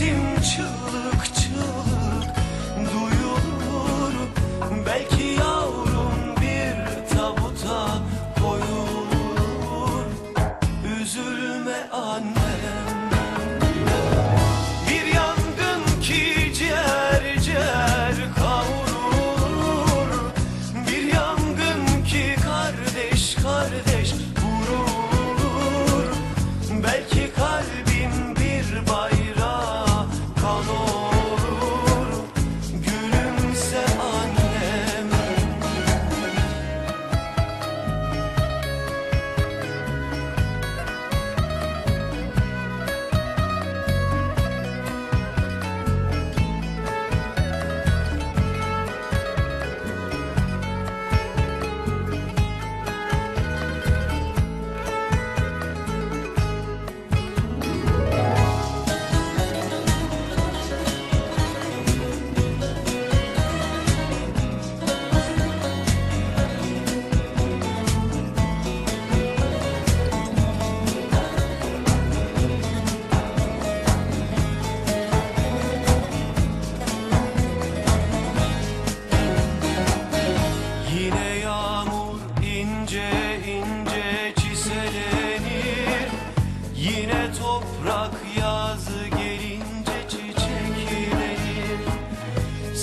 Belki sesim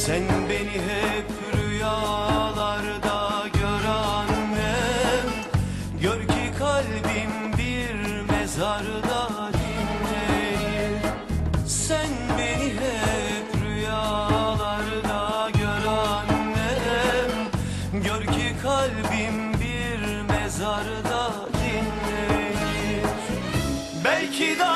Sen beni hep rüyalarda gör annem Gör ki kalbim bir mezarda dinlenir Sen beni hep rüyalarda gör annem Gör ki kalbim bir mezarda dinlenir Belki dağlar